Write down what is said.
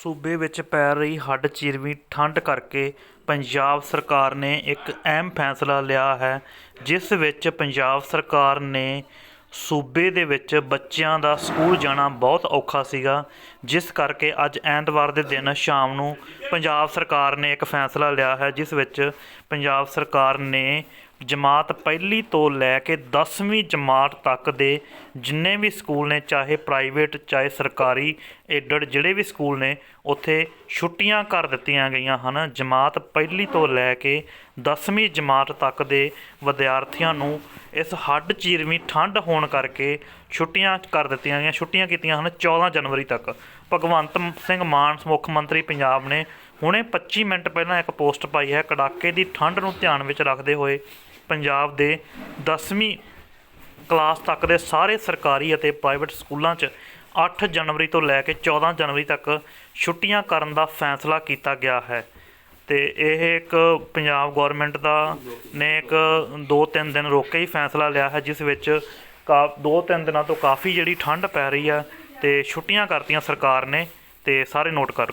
ਸੂਬੇ ਵਿੱਚ ਪੈ ਰਹੀ ਹੱਡ ਚੀਰਵੀਂ ਠੰਡ ਕਰਕੇ ਪੰਜਾਬ ਸਰਕਾਰ ਨੇ ਇੱਕ ਅਹਿਮ ਫੈਸਲਾ ਲਿਆ ਹੈ, ਜਿਸ ਵਿੱਚ ਪੰਜਾਬ ਸਰਕਾਰ ਨੇ ਸੂਬੇ ਦੇ ਵਿੱਚ ਬੱਚਿਆਂ ਦਾ ਸਕੂਲ ਜਾਣਾ ਬਹੁਤ ਔਖਾ ਸੀਗਾ, ਜਿਸ ਕਰਕੇ ਅੱਜ ਐਤਵਾਰ ਦੇ ਦਿਨ ਸ਼ਾਮ ਨੂੰ ਪੰਜਾਬ ਸਰਕਾਰ ਨੇ ਇੱਕ ਫੈਸਲਾ ਲਿਆ ਹੈ, ਜਿਸ ਵਿੱਚ ਪੰਜਾਬ ਸਰਕਾਰ ਨੇ ਜਮਾਤ ਪਹਿਲੀ ਤੋਂ ਲੈ ਕੇ 10ਵੀਂ ਜਮਾਤ ਤੱਕ ਦੇ ਜਿੰਨੇ ਵੀ ਸਕੂਲ ਨੇ, ਚਾਹੇ ਪ੍ਰਾਈਵੇਟ, ਚਾਹੇ ਸਰਕਾਰੀ, ਏਡਡ ਜਿਹੜੇ ਵੀ ਸਕੂਲ ਨੇ, ਉੱਥੇ ਛੁੱਟੀਆਂ ਕਰ ਦਿੱਤੀਆਂ ਗਈਆਂ ਹਨ। ਜਮਾਤ ਪਹਿਲੀ ਤੋਂ ਲੈ ਕੇ 10ਵੀਂ ਜਮਾਤ ਤੱਕ ਦੇ ਵਿਦਿਆਰਥੀਆਂ ਨੂੰ ਇਸ ਹੱਡ ਚੀਰਵੀਂ ਠੰਡ ਹੋਣ ਕਰਕੇ ਛੁੱਟੀਆਂ ਕਰ ਦਿੱਤੀਆਂ ਗਈਆਂ, ਛੁੱਟੀਆਂ ਕੀਤੀਆਂ ਹਨ 14 ਜਨਵਰੀ ਤੱਕ। ਭਗਵੰਤ ਸਿੰਘ ਮਾਨ, ਮੁੱਖ ਮੰਤਰੀ ਪੰਜਾਬ ਨੇ ਹੁਣੇ 25 ਮਿੰਟ ਪਹਿਲਾਂ ਇੱਕ ਪੋਸਟ ਪਾਈ ਹੈ, ਕੜਾਕੇ ਦੀ ਠੰਡ ਨੂੰ ਧਿਆਨ ਵਿੱਚ ਰੱਖਦੇ ਹੋਏ ਪੰਜਾਬ ਦੇ 10ਵੀਂ ਕਲਾਸ ਤੱਕ ਦੇ ਸਾਰੇ ਸਰਕਾਰੀ ਅਤੇ ਪ੍ਰਾਈਵੇਟ ਸਕੂਲਾਂ 'ਚ 8 ਜਨਵਰੀ ਤੋਂ ਲੈ ਕੇ 14 ਜਨਵਰੀ ਤੱਕ ਛੁੱਟੀਆਂ ਕਰਨ ਦਾ ਫੈਸਲਾ ਕੀਤਾ ਗਿਆ ਹੈ। ਅਤੇ ਇਹ ਇੱਕ ਪੰਜਾਬ ਗੌਰਮੈਂਟ ਦਾ ਨੇ ਇੱਕ 2-3 ਦਿਨ ਰੋਕ ਕੇ ਹੀ ਫੈਸਲਾ ਲਿਆ ਹੈ, ਜਿਸ ਵਿੱਚ ਕਾ 2-3 ਦਿਨਾਂ ਤੋਂ ਕਾਫੀ ਜਿਹੜੀ ਠੰਡ ਪੈ ਰਹੀ ਆ ਅਤੇ ਛੁੱਟੀਆਂ ਕਰਤੀਆਂ ਸਰਕਾਰ ਨੇ ਅਤੇ ਸਾਰੇ ਨੋਟ ਕਰ